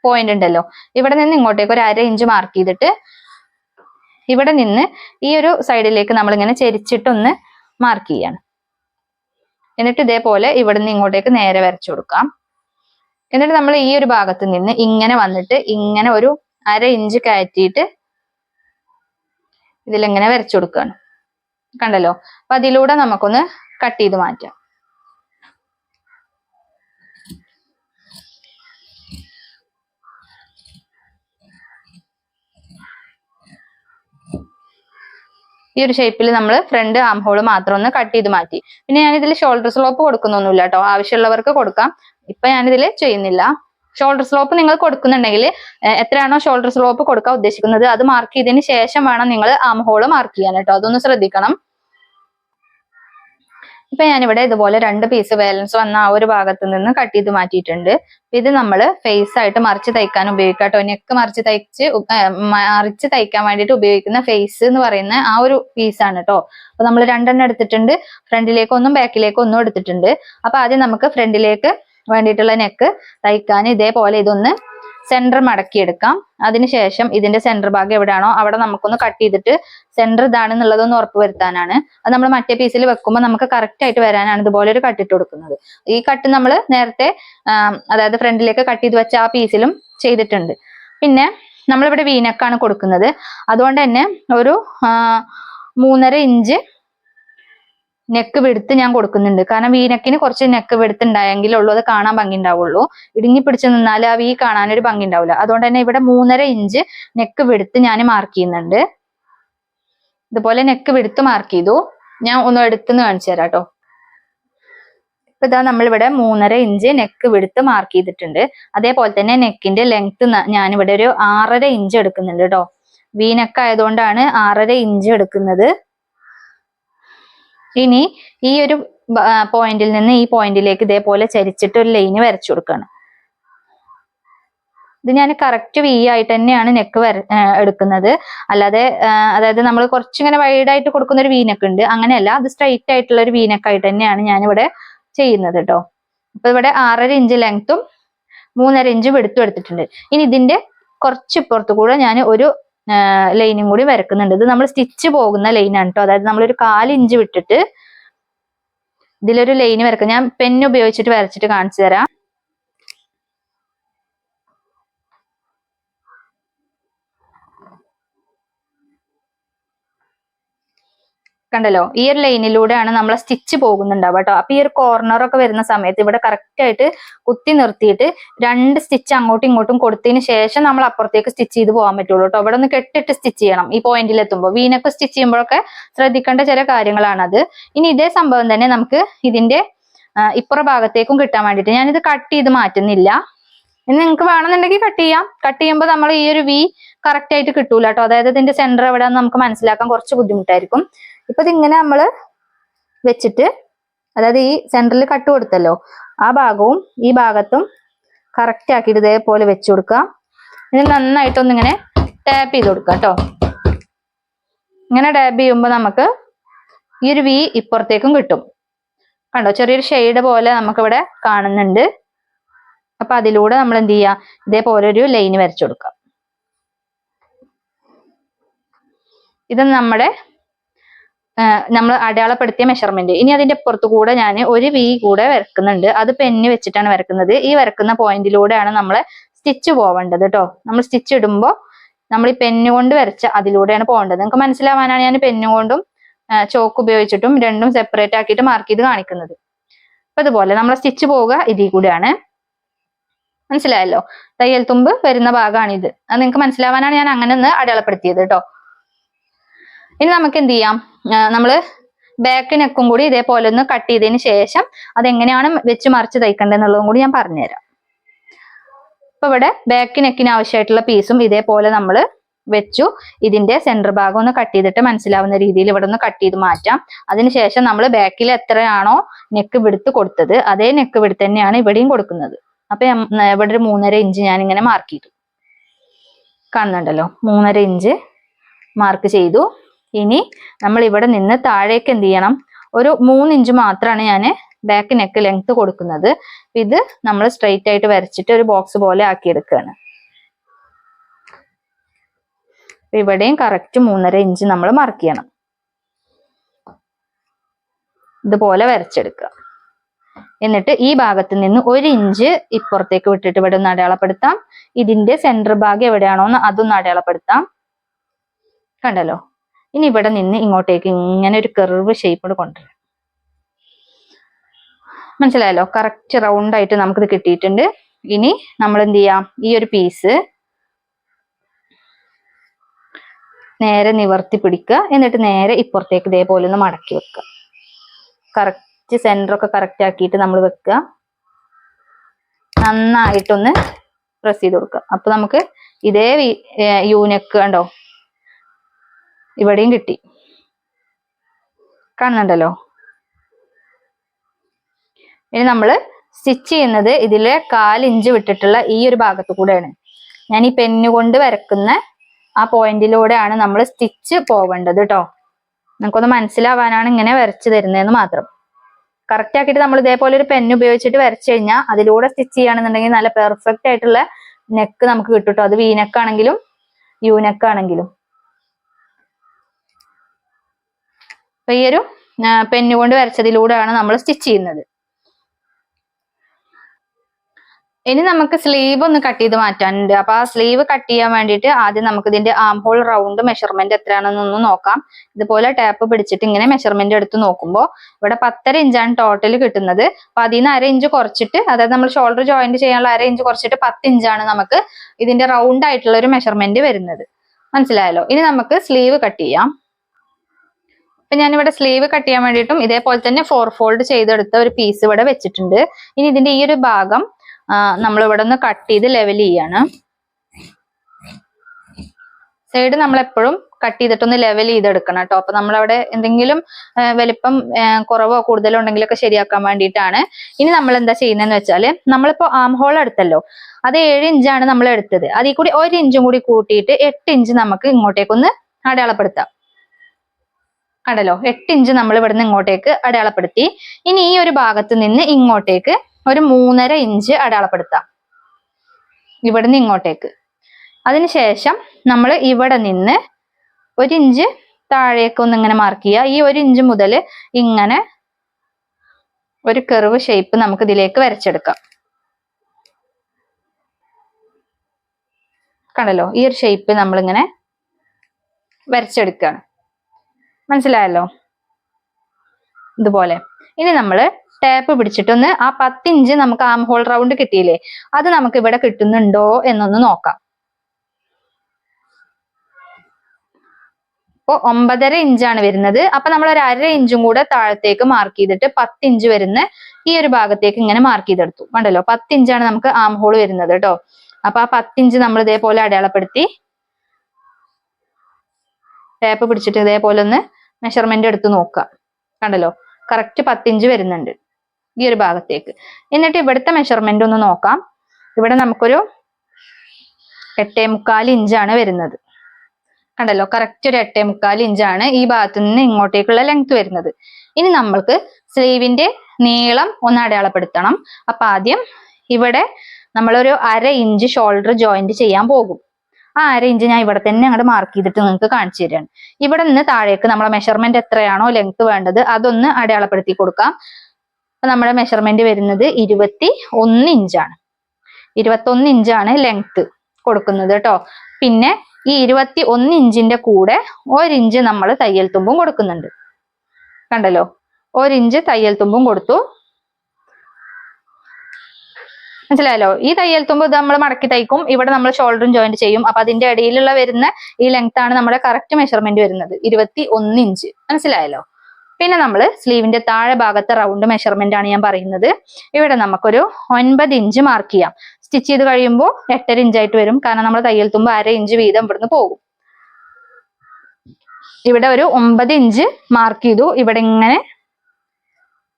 പോയിന്റ് ഉണ്ടല്ലോ. ഇവിടെ നിന്ന് ഇങ്ങോട്ടേക്ക് ഒരു അര ഇഞ്ച് മാർക്ക് ചെയ്തിട്ട് ഇവിടെ നിന്ന് ഈ ഒരു സൈഡിലേക്ക് നമ്മൾ ഇങ്ങനെ ചെരിച്ചിട്ടൊന്ന് മാർക്ക് ചെയ്യാണ്. എന്നിട്ട് ഇതേപോലെ ഇവിടെ നിന്ന് ഇങ്ങോട്ടേക്ക് നേരെ വരച്ചു കൊടുക്കാം. എന്നിട്ട് നമ്മൾ ഈ ഒരു ഭാഗത്ത് നിന്ന് ഇങ്ങനെ വന്നിട്ട് ഇങ്ങനെ ഒരു അര ഇഞ്ച് കയറ്റിയിട്ട് ഇതിലിങ്ങനെ വരച്ചു കൊടുക്കുകയാണ് കണ്ടല്ലോ? അപ്പൊ അതിലൂടെ നമുക്കൊന്ന് കട്ട് ചെയ്ത് മാറ്റാം. ഈ ഒരു ഷേപ്പിൽ നമ്മൾ ഫ്രണ്ട് ആം ഹോൾ മാത്രം ഒന്ന് കട്ട് ചെയ്ത് മാറ്റി. പിന്നെ ഞാൻ ഷോൾഡർ സ്ലോപ്പ് കൊടുക്കുന്നൊന്നുമില്ല കേട്ടോ. ആവശ്യമുള്ളവർക്ക് കൊടുക്കാം. ഇപ്പൊ ഞാനിതിൽ ചെയ്യുന്നില്ല. ഷോൾഡർ സ്ലോപ്പ് നിങ്ങൾ കൊടുക്കുന്നുണ്ടെങ്കിൽ എത്രയാണോ ഷോൾഡർ സ്ലോപ്പ് കൊടുക്കാൻ ഉദ്ദേശിക്കുന്നത് അത് മാർക്ക് ചെയ്തതിന് ശേഷം വേണം നിങ്ങൾ ആം ഹോൾ മാർക്ക് ചെയ്യാൻ കേട്ടോ. അതൊന്ന് ശ്രദ്ധിക്കണം. ഇപ്പൊ ഞാനിവിടെ ഇതുപോലെ രണ്ട് പീസ് ബാലൻസ് വന്ന ആ ഒരു ഭാഗത്ത് നിന്ന് കട്ട് ചെയ്ത് മാറ്റിയിട്ടുണ്ട്. ഇത് നമ്മൾ ഫേസ് ആയിട്ട് മറിച്ച് തയ്ക്കാൻ ഉപയോഗിക്കാം കേട്ടോ. നെക്ക് മറിച്ച് തയ്ച്ച് മറിച്ച് തയ്ക്കാൻ വേണ്ടിയിട്ട് ഉപയോഗിക്കുന്ന ഫേസ് എന്ന് പറയുന്ന ആ ഒരു പീസാണ് കേട്ടോ. അപ്പൊ നമ്മൾ രണ്ടെണ്ണം എടുത്തിട്ടുണ്ട്. ഫ്രണ്ടിലേക്കൊന്നും ബാക്കിലേക്കൊന്നും എടുത്തിട്ടുണ്ട്. അപ്പൊ ആദ്യം നമുക്ക് ഫ്രണ്ടിലേക്ക് വേണ്ടിയിട്ടുള്ള നെക്ക് തയ്ക്കാൻ ഇതേപോലെ ഇതൊന്ന് സെന്റർ മടക്കിയെടുക്കാം. അതിനുശേഷം ഇതിന്റെ സെന്റർ ഭാഗം എവിടെയാണോ അവിടെ നമുക്കൊന്ന് കട്ട് ചെയ്തിട്ട് സെന്റർ ഇതാണെന്നുള്ളതൊന്ന് ഉറപ്പ് വരുത്താനാണ്. അത് നമ്മൾ മറ്റേ പീസിൽ വെക്കുമ്പോൾ നമുക്ക് കറക്റ്റ് ആയിട്ട് വരാനാണ് ഇതുപോലെ ഒരു കട്ടിട്ട് കൊടുക്കുന്നത് ഈ കട്ട് നമ്മൾ നേരത്തെ അതായത് ഫ്രണ്ടിലേക്ക് കട്ട് ചെയ്ത് വെച്ച ആ പീസിലും ചെയ്തിട്ടുണ്ട്. പിന്നെ നമ്മളിവിടെ വീനക്കാണ് കൊടുക്കുന്നത്. അതുകൊണ്ട് തന്നെ ഒരു മൂന്നര ഇഞ്ച് നെക്ക് വെടുത്ത് ഞാൻ കൊടുക്കുന്നുണ്ട്. കാരണം വീനക്കിന് കുറച്ച് നെക്ക് വെടുത്ത് ഉണ്ടായെങ്കിലേ ഉള്ളൂ. അത് കാണാൻ ഭംഗി ഉണ്ടാവുള്ളൂ ഇടുങ്ങി പിടിച്ച് നിന്നാൽ ആ വീ കാണാനൊരു ഭംഗി ഉണ്ടാവില്ല അതുകൊണ്ട് തന്നെ ഇവിടെ മൂന്നര ഇഞ്ച് നെക്ക് വെടുത്ത് ഞാൻ മാർക്ക് ചെയ്യുന്നുണ്ട്. ഇതുപോലെ നെക്ക് വെടുത്ത് മാർക്ക് ചെയ്തു. ഞാൻ ഒന്ന് എടുത്തുനിന്ന് കാണിച്ചു തരാം കേട്ടോ ഇപ്പൊ ഇതാ നമ്മളിവിടെ മൂന്നര ഇഞ്ച് നെക്ക് വെടുത്ത് മാർക്ക് ചെയ്തിട്ടുണ്ട്. അതേപോലെ തന്നെ നെക്കിന്റെ ലെങ്ത് ഞാനിവിടെ ഒരു ആറര ഇഞ്ച് എടുക്കുന്നുണ്ട് കേട്ടോ വി നെക്ക് ആയതുകൊണ്ടാണ് ആറര ഇഞ്ച് എടുക്കുന്നത്. ഇനി ഈ ഒരു പോയിന്റിൽ നിന്ന് ഈ പോയിന്റിലേക്ക് ഇതേപോലെ ചരിച്ചിട്ട് ഒരു ലൈന് വരച്ചു കൊടുക്കണം. ഇത് ഞാൻ കറക്റ്റ് വി ആയിട്ട് തന്നെയാണ് നെക്ക് വര എടുക്കുന്നത്. അല്ലാതെ അതായത് നമ്മൾ കുറച്ചിങ്ങനെ വൈഡ് ആയിട്ട് കൊടുക്കുന്ന ഒരു വീനക്ക് ഉണ്ട്. അങ്ങനെയല്ല അത് സ്ട്രൈറ്റ് ആയിട്ടുള്ള ഒരു വീനക്കായിട്ട് തന്നെയാണ് ഞാൻ ഇവിടെ ചെയ്യുന്നത് കേട്ടോ അപ്പൊ ഇവിടെ ആറര ഇഞ്ച് ലെങ്ത്തും മൂന്നര ഇഞ്ച് വെടുത്തും എടുത്തിട്ടുണ്ട്. ഇനി ഇതിന്റെ കുറച്ച് ഇപ്പുറത്ത് കൂടെ ഞാൻ ഒരു ലൈനും കൂടി വരക്കുന്നുണ്ട്. ഇത് നമ്മൾ സ്റ്റിച്ച് പോകുന്ന ലൈനാണ് കേട്ടോ. അതായത് നമ്മളൊരു കാലിഞ്ച് വിട്ടിട്ട് ഇതിലൊരു ലൈന് വരക്കും. ഞാൻ പെന്ന് ഉപയോഗിച്ചിട്ട് വരച്ചിട്ട് കാണിച്ചു തരാം. കണ്ടല്ലോ? ഈ ഒരു ലൈനിലൂടെയാണ് നമ്മൾ സ്റ്റിച്ച് പോകുന്നുണ്ടാവുക കേട്ടോ. അപ്പൊ ഈ ഒരു കോർണർ ഒക്കെ വരുന്ന സമയത്ത് ഇവിടെ കറക്റ്റ് ആയിട്ട് കുത്തി നിർത്തിയിട്ട് രണ്ട് സ്റ്റിച്ച് അങ്ങോട്ടും ഇങ്ങോട്ടും കൊടുത്തതിന് ശേഷം നമ്മൾ അപ്പുറത്തേക്ക് സ്റ്റിച്ച് ചെയ്ത് പോകാൻ പറ്റുള്ളൂ കേട്ടോ. അവിടെ ഒന്ന് കെട്ടിട്ട് സ്റ്റിച്ച് ചെയ്യണം ഈ പോയിന്റിൽ എത്തുമ്പോൾ. വീനൊക്കെ സ്റ്റിച്ച് ചെയ്യുമ്പോഴൊക്കെ ശ്രദ്ധിക്കേണ്ട ചില കാര്യങ്ങളാണത്. ഇനി ഇതേ സംഭവം തന്നെ നമുക്ക് ഇതിന്റെ ഇപ്പുറ ഭാഗത്തേക്കും കിട്ടാൻ വേണ്ടിയിട്ട്. ഞാനിത് കട്ട് ചെയ്ത് മാറ്റുന്നില്ല. ഇനി നിങ്ങൾക്ക് വേണമെന്നുണ്ടെങ്കിൽ കട്ട് ചെയ്യാം. കട്ട് ചെയ്യുമ്പോൾ നമ്മൾ ഈ ഒരു വി കറക്റ്റ് ആയിട്ട് കിട്ടൂല കേട്ടോ. അതായത് ഇതിന്റെ സെന്റർ എവിടെയാന്ന് നമുക്ക് മനസ്സിലാക്കാൻ കുറച്ച് ബുദ്ധിമുട്ടായിരിക്കും. ഇപ്പൊ ഇതിങ്ങനെ നമ്മൾ വെച്ചിട്ട് അതായത് ഈ സെന്ററിൽ കട്ട് കൊടുത്തല്ലോ ആ ഭാഗവും ഈ ഭാഗത്തും കറക്റ്റ് ആക്കിയിട്ട് ഇതേപോലെ വെച്ചു കൊടുക്കുക. ഇത് നന്നായിട്ടൊന്നിങ്ങനെ ടാപ്പ് ചെയ്ത് കൊടുക്കുക കേട്ടോ. ഇങ്ങനെ ടാപ്പ് ചെയ്യുമ്പോൾ നമുക്ക് ഈ ഒരു വി ഇപ്പുറത്തേക്കും കിട്ടും. കണ്ടോ? ചെറിയൊരു ഷെയ്ഡ് പോലെ നമുക്കിവിടെ കാണുന്നുണ്ട്. അപ്പൊ അതിലൂടെ നമ്മൾ എന്ത് ചെയ്യുക ഇതേപോലെ ഒരു ലൈന് വരച്ചു കൊടുക്കാം ഇത് നമ്മുടെ നമ്മൾ അടയാളപ്പെടുത്തിയ മെഷർമെന്റ് ഇനി അതിന്റെ പുറത്തു കൂടെ ഞാൻ ഒരു വി കൂടെ വരക്കുന്നുണ്ട്. അത് പെന്ന് വെച്ചിട്ടാണ് വരക്കുന്നത്. ഈ വരക്കുന്ന പോയിന്റിലൂടെയാണ് നമ്മൾ സ്റ്റിച്ച് പോവേണ്ടത് കേട്ടോ നമ്മൾ സ്റ്റിച്ച് ഇടുമ്പോൾ നമ്മൾ ഈ പെന്നു കൊണ്ട് വരച്ച അതിലൂടെയാണ് പോകേണ്ടത്. നിങ്ങൾക്ക് മനസ്സിലാവാനാണ് ഞാൻ പെന്നു കൊണ്ടും ചോക്ക് ഉപയോഗിച്ചിട്ടും രണ്ടും സെപ്പറേറ്റ് ആക്കിയിട്ട് മാർക്ക് ചെയ്ത് കാണിക്കുന്നത്. അപ്പൊ ഇതുപോലെ നമ്മൾ സ്റ്റിച്ച് പോവുക ഇതിൽ കൂടെയാണ്. മനസ്സിലായല്ലോ? തയ്യൽ തുമ്പ് വരുന്ന ഭാഗമാണിത് അത് നിങ്ങൾക്ക് മനസ്സിലാവാനാണ് ഞാൻ അങ്ങനെ ഒന്ന് അടയാളപ്പെടുത്തിയത് കേട്ടോ ഇനി നമുക്ക് എന്ത് ചെയ്യാം? നമ്മൾ ബാക്ക് നെക്കും കൂടി ഇതേപോലെ ഒന്ന് കട്ട് ചെയ്തതിന് ശേഷം അതെങ്ങനെയാണ് വെച്ച് മറിച്ച് തയ്ക്കേണ്ടത് എന്നുള്ളതും കൂടി ഞാൻ പറഞ്ഞുതരാം. അപ്പൊ ഇവിടെ ബാക്ക് നെക്കിന് ആവശ്യമായിട്ടുള്ള പീസും ഇതേപോലെ നമ്മൾ വെച്ചു. ഇതിന്റെ സെന്റർ ഭാഗം ഒന്ന് കട്ട് ചെയ്തിട്ട് മനസ്സിലാവുന്ന രീതിയിൽ ഇവിടെ ഒന്ന് കട്ട് ചെയ്ത് മാറ്റാം. അതിനുശേഷം നമ്മൾ ബാക്കിൽ എത്രയാണോ നെക്ക് വിടുത്ത് കൊടുത്തത് അതേ നെക്ക് വിടുത്ത് തന്നെയാണ് ഇവിടെയും കൊടുക്കുന്നത്. അപ്പൊ ഇവിടെ ഒരു മൂന്നര ഇഞ്ച് ഞാൻ ഇങ്ങനെ മാർക്ക് ചെയ്തു. കാണുന്നുണ്ടല്ലോ? മൂന്നര ഇഞ്ച് മാർക്ക് ചെയ്തു. ഇനി നമ്മൾ ഇവിടെ നിന്ന് താഴേക്ക് എന്ത് ചെയ്യണം? ഒരു മൂന്ന് ഇഞ്ച് മാത്രമാണ് ഞാൻ ബാക്ക് നെക്ക് ലെങ്ത് കൊടുക്കുന്നത് ഇത് നമ്മൾ സ്ട്രെയിറ്റ് ആയിട്ട് വരച്ചിട്ട് ഒരു ബോക്സ് പോലെ ആക്കിയെടുക്കുകയാണ് ഇവിടെയും കറക്റ്റ് മൂന്നര ഇഞ്ച് നമ്മൾ മാർക്ക് ചെയ്യണം. ഇതുപോലെ വരച്ചെടുക്കുക. എന്നിട്ട് ഈ ഭാഗത്ത് നിന്ന് ഒരു ഇഞ്ച് ഇപ്പുറത്തേക്ക് വിട്ടിട്ട് ഇവിടെ ഒന്ന് അടയാളപ്പെടുത്താം. ഇതിന്റെ സെന്റർ ഭാഗം എവിടെയാണോ എന്ന് അതൊന്ന് അടയാളപ്പെടുത്താം. കണ്ടല്ലോ? ഇനി ഇവിടെ നിന്ന് ഇങ്ങോട്ടേക്ക് ഇങ്ങനെ ഒരു കെർവ് ഷേപ്പ് കൊണ്ടുവരാം. മനസ്സിലായല്ലോ? കറക്റ്റ് റൗണ്ട് ആയിട്ട് നമുക്കിത് കിട്ടിയിട്ടുണ്ട്. ഇനി നമ്മൾ എന്ത് ചെയ്യാം? ഈ ഒരു പീസ് നേരെ നിവർത്തി പിടിക്കുക. എന്നിട്ട് നേരെ ഇപ്പുറത്തേക്ക് ഇതേപോലെ ഒന്ന് മടക്കി വെക്കുക. കറക്റ്റ് സെന്റർ ഒക്കെ കറക്റ്റ് ആക്കിയിട്ട് നമ്മൾ വെക്കുക. നന്നായിട്ടൊന്ന് പ്രസ് ചെയ്ത് കൊടുക്കുക. അപ്പൊ നമുക്ക് ഇതേ യൂനക്ക് കണ്ടോ? ഇവിടെയും കിട്ടി. കാണുന്നുണ്ടല്ലോ? ഇനി നമ്മൾ സ്റ്റിച്ച് ചെയ്യുന്നത് ഇതിലെ കാലിഞ്ച് വിട്ടിട്ടുള്ള ഈ ഒരു ഭാഗത്ത് കൂടെയാണ്. ഞാൻ ഈ പെന്നു കൊണ്ട് വരക്കുന്ന ആ പോയിന്റിലൂടെയാണ് നമ്മൾ സ്റ്റിച്ച് പോവേണ്ടത് കേട്ടോ നമുക്കൊന്ന് മനസ്സിലാവാനാണ് ഇങ്ങനെ വരച്ചു തരുന്നതെന്ന് മാത്രം. കറക്റ്റ് ആക്കിയിട്ട് നമ്മൾ ഇതേപോലെ ഒരു പെൻ ഉപയോഗിച്ചിട്ട് വരച്ചു കഴിഞ്ഞാൽ അതിലൂടെ സ്റ്റിച്ച് ചെയ്യുകയാണെന്നുണ്ടെങ്കിൽ നല്ല പെർഫെക്റ്റ് ആയിട്ടുള്ള നെക്ക് നമുക്ക് കിട്ടും കേട്ടോ അത് വീനെക്ക് ആണെങ്കിലും യൂനെക്ക് ആണെങ്കിലും അപ്പൊ ഈ ഒരു കൊണ്ട് വരച്ചതിലൂടെയാണ് നമ്മൾ സ്റ്റിച്ച് ചെയ്യുന്നത്. ഇനി നമുക്ക് സ്ലീവ് ഒന്ന് കട്ട് ചെയ്ത് മാറ്റാനുണ്ട്. അപ്പൊ ആ സ്ലീവ് കട്ട് ചെയ്യാൻ വേണ്ടിയിട്ട് ആദ്യം നമുക്ക് ഇതിന്റെ ആം ഹോൾ റൗണ്ട് മെഷർമെന്റ് എത്രയാണെന്നൊന്ന് നോക്കാം. ഇതുപോലെ ടാപ്പ് പിടിച്ചിട്ട് ഇങ്ങനെ മെഷർമെന്റ് എടുത്ത് നോക്കുമ്പോൾ ഇവിടെ പത്തര ഇഞ്ചാണ് ടോട്ടൽ കിട്ടുന്നത്. അപ്പൊ അതിൽ നിന്ന് അര ഇഞ്ച് കുറച്ചിട്ട് അതായത് നമ്മൾ ഷോൾഡർ ജോയിന്റ് ചെയ്യാനുള്ള അര ഇഞ്ച് കുറച്ചിട്ട് പത്ത് ഇഞ്ചാണ് നമുക്ക് ഇതിന്റെ റൗണ്ട് ആയിട്ടുള്ള ഒരു മെഷർമെന്റ് വരുന്നത്. മനസ്സിലായല്ലോ? ഇനി നമുക്ക് സ്ലീവ് കട്ട് ചെയ്യാം. അപ്പൊ ഞാനിവിടെ സ്ലീവ് കട്ട് ചെയ്യാൻ വേണ്ടിയിട്ടും ഇതേപോലെ തന്നെ ഫോർ ഫോൾഡ് ചെയ്തെടുത്ത ഒരു പീസ് ഇവിടെ വെച്ചിട്ടുണ്ട്. ഇനി ഇതിന്റെ ഈ ഒരു ഭാഗം നമ്മൾ ഇവിടെ ഒന്ന് കട്ട് ചെയ്ത് ലെവൽ ചെയ്യാണ്. സൈഡ് നമ്മൾ എപ്പോഴും കട്ട് ചെയ്തിട്ടൊന്ന് ലെവൽ ചെയ്തെടുക്കണം കേട്ടോ. അപ്പൊ നമ്മളവിടെ എന്തെങ്കിലും വലിപ്പം കുറവോ കൂടുതലോ ഉണ്ടെങ്കിലൊക്കെ ശരിയാക്കാൻ വേണ്ടിയിട്ടാണ്. ഇനി നമ്മൾ എന്താ ചെയ്യുന്നതെന്ന് വെച്ചാൽ നമ്മളിപ്പോ ആം ഹോൾ എടുത്തല്ലോ. അത് ഏഴ് ഇഞ്ചാണ് നമ്മൾ എടുത്തത് അതിൽ കൂടി ഒരു ഇഞ്ചും കൂടി കൂട്ടിയിട്ട് എട്ട് ഇഞ്ച് നമുക്ക് ഇങ്ങോട്ടേക്കൊന്ന് അടയാളപ്പെടുത്താം. കണ്ടല്ലോ എട്ട് ഇഞ്ച് നമ്മൾ ഇവിടുന്ന് ഇങ്ങോട്ടേക്ക് അടയാളപ്പെടുത്തി. ഇനി ഈ ഒരു ഭാഗത്ത് നിന്ന് ഇങ്ങോട്ടേക്ക് ഒരു മൂന്നര ഇഞ്ച് അടയാളപ്പെടുത്താം. ഇവിടുന്ന് ഇങ്ങോട്ടേക്ക്. അതിനുശേഷം നമ്മൾ ഇവിടെ നിന്ന് ഒരു ഇഞ്ച് താഴേക്ക് ഒന്ന് ഇങ്ങനെ മാർക്ക് ചെയ്യുക. ഈ ഒരു ഇഞ്ച് മുതൽ ഇങ്ങനെ ഒരു കെർവ് ഷേപ്പ് നമുക്ക് ഇതിലേക്ക് വരച്ചെടുക്കാം. കണ്ടല്ലോ ഈ ഒരു ഷേപ്പ് നമ്മളിങ്ങനെ വരച്ചെടുക്കുകയാണ്. മനസ്സിലായല്ലോ? ഇതുപോലെ. ഇനി നമ്മൾ ടാപ്പ് പിടിച്ചിട്ടൊന്ന് ആ പത്തിഞ്ച് നമുക്ക് ആം ഹോൾ റൗണ്ട് കിട്ടിയില്ലേ അത് നമുക്ക് ഇവിടെ കിട്ടുന്നുണ്ടോ എന്നൊന്ന് നോക്കാം. ഇപ്പൊ ഒമ്പതര ഇഞ്ചാണ് വരുന്നത്. അപ്പൊ നമ്മൾ ഒരു അര ഇഞ്ചും കൂടെ താഴത്തേക്ക് മാർക്ക് ചെയ്തിട്ട് പത്ത് ഇഞ്ച് വരുന്ന ഈ ഒരു ഭാഗത്തേക്ക് ഇങ്ങനെ മാർക്ക് ചെയ്തെടുത്തു. കണ്ടല്ലോ? പത്ത് ഇഞ്ചാണ് നമുക്ക് ആം ഹോൾ വരുന്നത് കേട്ടോ. അപ്പൊ ആ പത്തിഞ്ച് നമ്മൾ ഇതേപോലെ അടയാളപ്പെടുത്തി ടേപ്പ് പിടിച്ചിട്ട് ഇതേപോലെ ഒന്ന് മെഷർമെന്റ് എടുത്ത് നോക്കുക. കണ്ടല്ലോ? കറക്റ്റ് പത്തിഞ്ച് വരുന്നുണ്ട് ഈ ഒരു ഭാഗത്തേക്ക്. എന്നിട്ട് ഇവിടുത്തെ മെഷർമെന്റ് ഒന്ന് നോക്കാം. ഇവിടെ നമുക്കൊരു എട്ടേ മുക്കാൽ ഇഞ്ചാണ് വരുന്നത്. കണ്ടല്ലോ? കറക്റ്റ് ഒരു എട്ടേ മുക്കാൽ ഇഞ്ചാണ് ഈ ഭാഗത്തു നിന്ന് ഇങ്ങോട്ടേക്കുള്ള ലെങ്ത് വരുന്നത്. ഇനി നമ്മൾക്ക് സ്ലീവിന്റെ നീളം ഒന്ന് അടയാളപ്പെടുത്തണം. അപ്പൊ ആദ്യം ഇവിടെ നമ്മളൊരു അര ഇഞ്ച് ഷോൾഡർ ജോയിന്റ് ചെയ്യാൻ പോകും. ആ ഇഞ്ച് ഞാൻ ഇവിടെ തന്നെ അങ്ങോട്ട് മാർക്ക് ചെയ്തിട്ട് നിങ്ങൾക്ക് കാണിച്ചു തരാണ്. ഇവിടെ നിന്ന് താഴേക്ക് നമ്മളെ മെഷർമെന്റ് എത്രയാണോ ലെങ്ത് വേണ്ടത് അതൊന്ന് അടയാളപ്പെടുത്തി കൊടുക്കാം. നമ്മുടെ മെഷർമെന്റ് വരുന്നത് ഇരുപത്തി ഒന്ന് ഇഞ്ചാണ് ഇരുപത്തൊന്ന് ഇഞ്ചാണ് ലെങ്ത് കൊടുക്കുന്നത് കേട്ടോ. പിന്നെ ഈ ഇരുപത്തി ഒന്ന് ഇഞ്ചിന്റെ കൂടെ ഒരിഞ്ച് നമ്മൾ തയ്യൽ തുമ്പും കൊടുക്കുന്നുണ്ട്. കണ്ടല്ലോ? ഒരിഞ്ച് തയ്യൽ തുമ്പും കൊടുത്തു. മനസ്സിലായല്ലോ? ഈ തയ്യൽ തുമ്പ് ഇത് നമ്മൾ മടക്കി തയ്ക്കും. ഇവിടെ നമ്മൾ ഷോൾഡറും ജോയിന്റ് ചെയ്യും. അപ്പൊ അതിന്റെ ഇടയിലുള്ള വരുന്ന ഈ ലെങ്ത് ആണ് നമ്മുടെ കറക്റ്റ് മെഷർമെന്റ് വരുന്നത്. ഇരുപത്തി ഒന്ന് ഇഞ്ച് മനസ്സിലായല്ലോ? പിന്നെ നമ്മൾ സ്ലീവിന്റെ താഴെ ഭാഗത്തെ റൗണ്ട് മെഷർമെന്റ് ആണ് ഞാൻ പറയുന്നത്. ഇവിടെ നമുക്കൊരു ഒൻപത് ഇഞ്ച് മാർക്ക് ചെയ്യാം. സ്റ്റിച്ച് ചെയ്ത് കഴിയുമ്പോൾ എട്ടര ഇഞ്ചായിട്ട് വരും. കാരണം നമ്മൾ തയ്യൽ തുമ്പ് അര ഇഞ്ച് വീതം ഇവിടുന്ന് പോകും. ഇവിടെ ഒരു ഒമ്പത് ഇഞ്ച് മാർക്ക് ചെയ്തു. ഇവിടെ ഇങ്ങനെ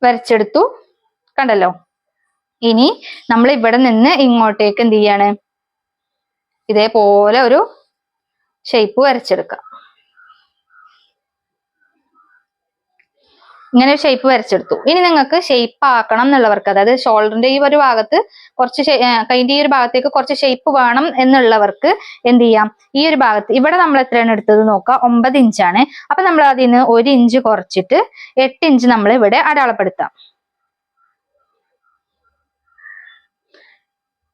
വരച്ചെടുത്തു. കണ്ടല്ലോ? ഇനി നമ്മൾ ഇവിടെ നിന്ന് ഇങ്ങോട്ടേക്ക് എന്ത് ചെയ്യാണ്? ഇതേപോലെ ഒരു ഷേപ്പ് വരച്ചെടുക്കാം. ഇങ്ങനെ ഒരു ഷേപ്പ് വരച്ചെടുത്തു. ഇനി നിങ്ങൾക്ക് ഷേപ്പ് ആക്കണം എന്നുള്ളവർക്ക് അതായത് ഷോൾഡറിന്റെ ഈ ഒരു ഭാഗത്ത് കുറച്ച് കൈന്റെ ഈ ഒരു ഭാഗത്തേക്ക് കുറച്ച് ഷേപ്പ് വേണം എന്നുള്ളവർക്ക് എന്ത് ചെയ്യാം? ഈ ഒരു ഭാഗത്ത് ഇവിടെ നമ്മൾ എത്രയാണ് എടുത്തത് നോക്കാം ഒമ്പത് ഇഞ്ചാണ് അപ്പൊ നമ്മൾ അതിൽ നിന്ന് ഒരു ഇഞ്ച് കുറച്ചിട്ട് എട്ട് ഇഞ്ച് നമ്മൾ ഇവിടെ അടയാളപ്പെടുത്താം.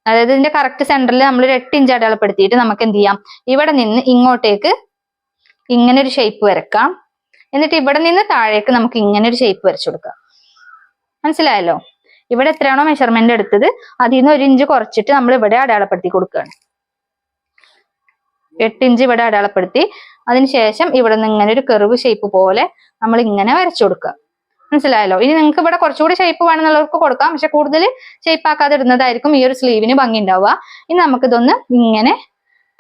അതായത് ഇതിന്റെ കറക്റ്റ് സെന്ററിൽ നമ്മൾ ഒരു എട്ട് ഇഞ്ച് അടയാളപ്പെടുത്തിയിട്ട് നമുക്ക് എന്ത് ചെയ്യാം? ഇവിടെ നിന്ന് ഇങ്ങോട്ടേക്ക് ഇങ്ങനെ ഒരു ഷേപ്പ് വരക്കാം. എന്നിട്ട് ഇവിടെ നിന്ന് താഴേക്ക് നമുക്ക് ഇങ്ങനെ ഒരു ഷേപ്പ് വരച്ചു കൊടുക്കാം. മനസ്സിലായല്ലോ? ഇവിടെ എത്രയാണോ മെഷർമെന്റ് എടുത്തത് അതിൽ നിന്ന് ഒരു ഇഞ്ച് കുറച്ചിട്ട് നമ്മൾ ഇവിടെ അടയാളപ്പെടുത്തി കൊടുക്കുകയാണ്. എട്ട് ഇഞ്ച് ഇവിടെ അടയാളപ്പെടുത്തി. അതിനുശേഷം ഇവിടെ നിന്ന് ഇങ്ങനെ ഒരു കെറിവ് ഷേപ്പ് പോലെ നമ്മൾ ഇങ്ങനെ വരച്ചു കൊടുക്കുക. മനസ്സിലായല്ലോ. ഇനി നിങ്ങൾക്ക് ഇവിടെ കുറച്ചുകൂടി ഷേപ്പ് വേണമെന്നുള്ളവർക്ക് കൊടുക്കാം. പക്ഷെ കൂടുതൽ ഷേപ്പ് ആക്കാതെ ഇടുന്നതായിരിക്കും ഈ ഒരു സ്ലീവിന് ഭംഗി ഉണ്ടാവുക. ഇനി നമുക്കിതൊന്ന് ഇങ്ങനെ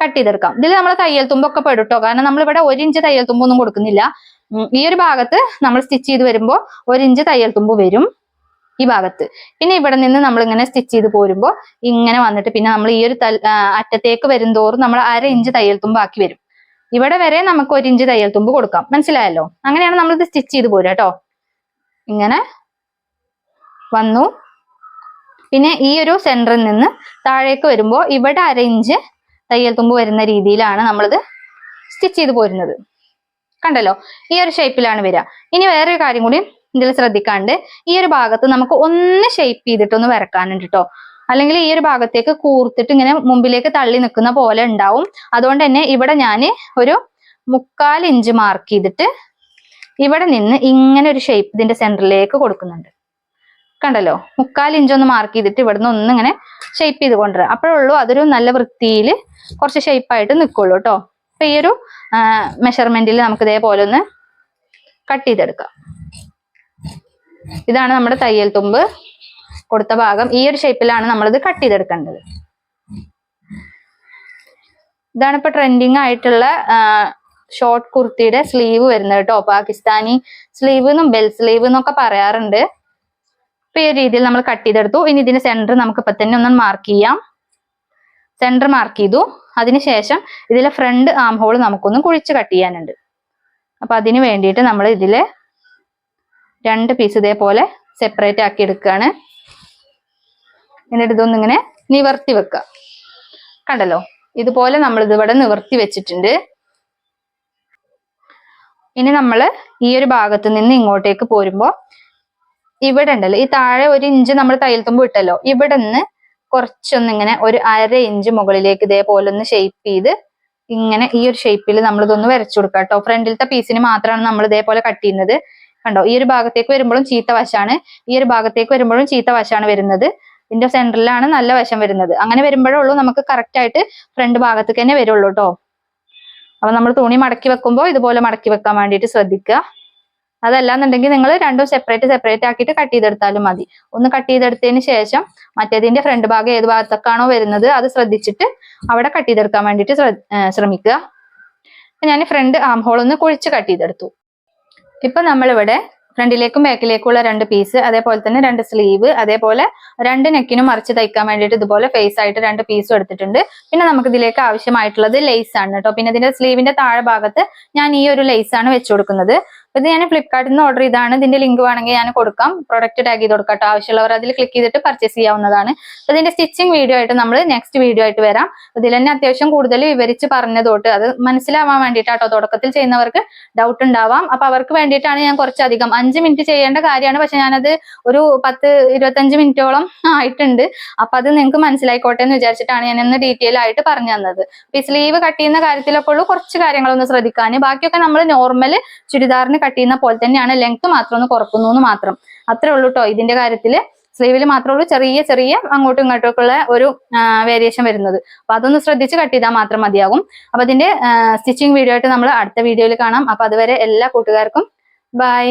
കട്ട് ചെയ്തെടുക്കാം. ഇതിൽ നമ്മൾ തയ്യൽ തുമ്പൊക്കെ പെടുട്ടോ കാരണം നമ്മൾ ഇവിടെ ഒരു ഇഞ്ച് തയ്യൽ തുമ്പൊന്നും കൊടുക്കുന്നില്ല. ഈ ഒരു ഭാഗത്ത് നമ്മൾ സ്റ്റിച്ച് ചെയ്ത് വരുമ്പോൾ ഒരു ഇഞ്ച് തയ്യൽ തുമ്പ് വരും ഈ ഭാഗത്ത്. പിന്നെ ഇവിടെ നിന്ന് നമ്മൾ ഇങ്ങനെ സ്റ്റിച്ച് ചെയ്ത് പോരുമ്പോൾ ഇങ്ങനെ വന്നിട്ട് പിന്നെ നമ്മൾ ഈ ഒരു അറ്റത്തേക്ക് വരുംതോറും നമ്മൾ അര ഇഞ്ച് തയ്യൽ തുമ്പ് ആക്കി വരും. ഇവിടെ വരെ നമുക്ക് ഒരു ഇഞ്ച് തയ്യൽ തുമ്പ് കൊടുക്കാം. മനസ്സിലായല്ലോ? അങ്ങനെയാണ് നമ്മൾ ഇത് സ്റ്റിച്ച് ചെയ്ത് പോരുക കേട്ടോ ഇങ്ങനെ വന്നു. പിന്നെ ഈ ഒരു സെന്ററിൽ നിന്ന് താഴേക്ക് വരുമ്പോൾ ഇവിടെ അര ഇഞ്ച് തയ്യൽ തുമ്പ് വരുന്ന രീതിയിലാണ് നമ്മളിത് സ്റ്റിച്ച് ചെയ്ത് പോരുന്നത്. കണ്ടല്ലോ? ഈ ഒരു ഷേപ്പിലാണ് വരിക. ഇനി വേറൊരു കാര്യം കൂടി ഇതിൽ ശ്രദ്ധിക്കാണ്ട് ഈ ഒരു ഭാഗത്ത് നമുക്ക് ഒന്ന് ഷേപ്പ് ചെയ്തിട്ടൊന്ന് വരക്കാനുണ്ട് കേട്ടോ അല്ലെങ്കിൽ ഈ ഒരു ഭാഗത്തേക്ക് കൂർത്തിട്ട് ഇങ്ങനെ മുമ്പിലേക്ക് തള്ളി നിൽക്കുന്ന പോലെ ഉണ്ടാവും. അതുകൊണ്ട് തന്നെ ഇവിടെ ഞാൻ ഒരു മുക്കാൽ ഇഞ്ച് മാർക്ക് ചെയ്തിട്ട് ഇവിടെ നിന്ന് ഇങ്ങനെ ഒരു ഷേപ്പ് ഇതിന്റെ സെന്ററിലേക്ക് കൊടുക്കുന്നുണ്ട്. കണ്ടല്ലോ? മുക്കാൽ ഇഞ്ച് ഒന്ന് മാർക്ക് ചെയ്തിട്ട് ഇവിടുന്ന് ഒന്ന് ഇങ്ങനെ ഷേപ്പ് ചെയ്ത് കൊണ്ടുവരാം. അപ്പോഴുള്ളൂ അതൊരു നല്ല വൃത്തിയിൽ കുറച്ച് ഷേപ്പായിട്ട് നിൽക്കുള്ളൂ കേട്ടോ അപ്പൊ ഈ ഒരു മെഷർമെന്റിൽ നമുക്ക് ഇതേപോലെ ഒന്ന് കട്ട് ചെയ്തെടുക്കാം. ഇതാണ് നമ്മുടെ തയ്യൽ തുമ്പ്. കൊടുത്ത ഭാഗം ഈ ഒരു ഷേപ്പിലാണ് നമ്മളിത് കട്ട് ചെയ്തെടുക്കേണ്ടത്. ഇതാണ് ഇപ്പൊ ട്രെൻഡിങ് ആയിട്ടുള്ള ഷോർട്ട് കുർത്തിയുടെ സ്ലീവ് വരുന്നത് കേട്ടോ. പാകിസ്ഥാനി സ്ലീവ് എന്നും ബെൽ സ്ലീവ് എന്നൊക്കെ പറയാറുണ്ട്. ഇപ്പൊ ഈ രീതിയിൽ നമ്മൾ കട്ട് ചെയ്തെടുത്തു. ഇനി ഇതിന്റെ സെന്റർ നമുക്ക് ഇപ്പൊ തന്നെ ഒന്ന് മാർക്ക് ചെയ്യാം. സെന്റർ മാർക്ക് ചെയ്തു. അതിനുശേഷം ഇതിലെ ഫ്രണ്ട് ആം ഹോൾ നമുക്കൊന്ന് കുഴിച്ച് കട്ട് ചെയ്യാനുണ്ട്. അപ്പൊ അതിന് വേണ്ടിയിട്ട് നമ്മൾ ഇതിലെ രണ്ട് പീസ് ഇതേപോലെ സെപ്പറേറ്റ് ആക്കി എടുക്കുകയാണ് എന്നിട്ട് ഇതൊന്നിങ്ങനെ നിവർത്തി വെക്കുക കണ്ടല്ലോ? ഇതുപോലെ നമ്മൾ ഇതിവിടെ നിവർത്തി വെച്ചിട്ടുണ്ട്. ഇനി നമ്മൾ ഈ ഒരു ഭാഗത്ത് നിന്ന് ഇങ്ങോട്ടേക്ക് പോരുമ്പോൾ ഇവിടെ ഉണ്ടല്ലോ. ഈ താഴെ ഒരു ഇഞ്ച് നമ്മൾ തയ്യൽ തുമ്പ് ഇട്ടല്ലോ. ഇവിടെ നിന്ന് കുറച്ചൊന്ന് ഇങ്ങനെ ഒരു അര ഇഞ്ച് മുകളിലേക്ക് ഇതേപോലെ ഒന്ന് ഷെയ്പ്പ് ചെയ്ത് ഇങ്ങനെ ഈ ഒരു ഷേപ്പിൽ നമ്മൾ ഇതൊന്ന് വരച്ചു കൊടുക്കുക കേട്ടോ. ഫ്രണ്ടിലത്തെ പീസിന് മാത്രമാണ് നമ്മൾ ഇതേപോലെ കട്ട് ചെയ്യുന്നത്. കണ്ടോ? ഈ ഒരു ഭാഗത്തേക്ക് വരുമ്പോഴും ചീത്ത വശമാണ് ഈ ഒരു ഭാഗത്തേക്ക് വരുമ്പോഴും ചീത്ത വശമാണ് വരുന്നത്. ഇതിന്റെ സെന്ററിലാണ് നല്ല വശം വരുന്നത്. അങ്ങനെ വരുമ്പോഴേ ഉള്ളൂ നമുക്ക് കറക്റ്റ് ആയിട്ട് ഫ്രണ്ട് ഭാഗത്തേക്ക് തന്നെ വരുള്ളൂ കേട്ടോ. അപ്പൊ നമ്മൾ തുണി മടക്കി വെക്കുമ്പോൾ ഇതുപോലെ മടക്കി വെക്കാൻ വേണ്ടിയിട്ട് ശ്രദ്ധിക്കുക. അതല്ലാന്നുണ്ടെങ്കിൽ നിങ്ങൾ രണ്ടും സെപ്പറേറ്റ് സെപ്പറേറ്റ് ആക്കിയിട്ട് കട്ട് ചെയ്തെടുത്താലും മതി. ഒന്ന് കട്ട് ചെയ്തെടുത്തതിന് ശേഷം മറ്റേതിന്റെ ഫ്രണ്ട് ഭാഗം ഏത് ഭാഗത്തേക്കാണോ വരുന്നത് അത് ശ്രദ്ധിച്ചിട്ട് അവിടെ കട്ട് ചെയ്തെടുക്കാൻ വേണ്ടിയിട്ട് ശ്രമിക്കുക. ഞാൻ ഫ്രണ്ട് ആം ഹോൾ ഒന്ന് കുഴിച്ച് കട്ട് ചെയ്തെടുത്തു. ഇപ്പൊ നമ്മളിവിടെ ഫ്രണ്ടിലേക്കും ബാക്കിലേക്കുള്ള രണ്ട് പീസ് അതേപോലെ തന്നെ രണ്ട് സ്ലീവ് അതേപോലെ രണ്ട് നെക്കിനും മറിച്ച് തയ്ക്കാൻ വേണ്ടിയിട്ട് ഇതുപോലെ ഫേസ് ആയിട്ട് രണ്ട് പീസും എടുത്തിട്ടുണ്ട്. പിന്നെ നമുക്ക് ഇതിലേക്ക് ആവശ്യമായിട്ടുള്ളത് ലേസ് ആണ് കേട്ടോ പിന്നെ ഇതിന്റെ സ്ലീവിന്റെ താഴെ ഭാഗത്ത് ഞാൻ ഈ ഒരു ലേസ് ആണ് വെച്ചു കൊടുക്കുന്നത്. ഇത് ഞാൻ ഫ്ലിപ്കാർട്ടിൽ നിന്ന് ഓർഡർ ചെയ്താണ് ഇതിന്റെ ലിങ്ക് വേണമെങ്കിൽ ഞാൻ കൊടുക്കാം. പ്രൊഡക്റ്റ് ടാഗ് ചെയ്ത് കൊടുക്കാം ആവശ്യമുള്ളവർ. അതിൽ ക്ലിക്ക് ചെയ്തിട്ട് പർച്ചേസ് ചെയ്യാവുന്നതാണ്. ഇതിന്റെ സ്റ്റിച്ചിങ് വീഡിയോ ആയിട്ട് നമ്മൾ നെക്സ്റ്റ് വീഡിയോ ആയിട്ട് വരാം. ഇതിൽ തന്നെ അത്യാവശ്യം കൂടുതൽ വിവരിച്ച് പറഞ്ഞതോട്ട്. അത് മനസ്സിലാവാൻ വേണ്ടിയിട്ടാട്ടോ തുടക്കത്തിൽ ചെയ്യുന്നവർക്ക് ഡൗട്ട് ഉണ്ടാവാം. അപ്പൊ അവർക്ക് വേണ്ടിയിട്ടാണ് ഞാൻ കുറച്ചധികം. അഞ്ച് മിനിറ്റ് ചെയ്യേണ്ട കാര്യമാണ്. പക്ഷെ ഞാനത് ഒരു പത്ത് ഇരുപത്തഞ്ച് മിനിറ്റോളം ആയിട്ടുണ്ട്. അപ്പൊ അത് നിങ്ങൾക്ക് മനസ്സിലായിക്കോട്ടെ എന്ന് വിചാരിച്ചിട്ടാണ് ഞാൻ ഇന്ന് ഡീറ്റെയിൽ ആയിട്ട് പറഞ്ഞു തന്നത്. ഈ സ്ലീവ് കട്ട് ചെയ്യുന്ന കാര്യത്തിലൊക്കെ ഉള്ളൂ കുറച്ച് കാര്യങ്ങളൊന്ന് ശ്രദ്ധിക്കാൻ ബാക്കിയൊക്കെ നമ്മൾ നോർമൽ ചുരിദാറിന് കട്ട് ചെയ്യുന്ന പോലെ തന്നെയാണ് ലെങ്ത് മാത്രം ഒന്ന് കുറക്കുന്നു എന്ന് മാത്രം. അത്രേ ഉള്ളൂ കേട്ടോ ഇതിന്റെ കാര്യത്തിൽ സ്ലീവിൽ മാത്രമേ ഉള്ളൂ. ചെറിയ ചെറിയ അങ്ങോട്ടും ഇങ്ങോട്ടും ഒക്കെ ഉള്ള ഒരു വേരിയേഷൻ വരുന്നത്. അപ്പൊ അതൊന്ന് ശ്രദ്ധിച്ച് കട്ട് ചെയ്താൽ മാത്രം മതിയാകും. അപ്പൊ അതിന്റെ സ്റ്റിച്ചിങ് വീഡിയോ ആയിട്ട് നമ്മൾ അടുത്ത വീഡിയോയിൽ കാണാം. അപ്പൊ അതുവരെ എല്ലാ കൂട്ടുകാർക്കും ബൈ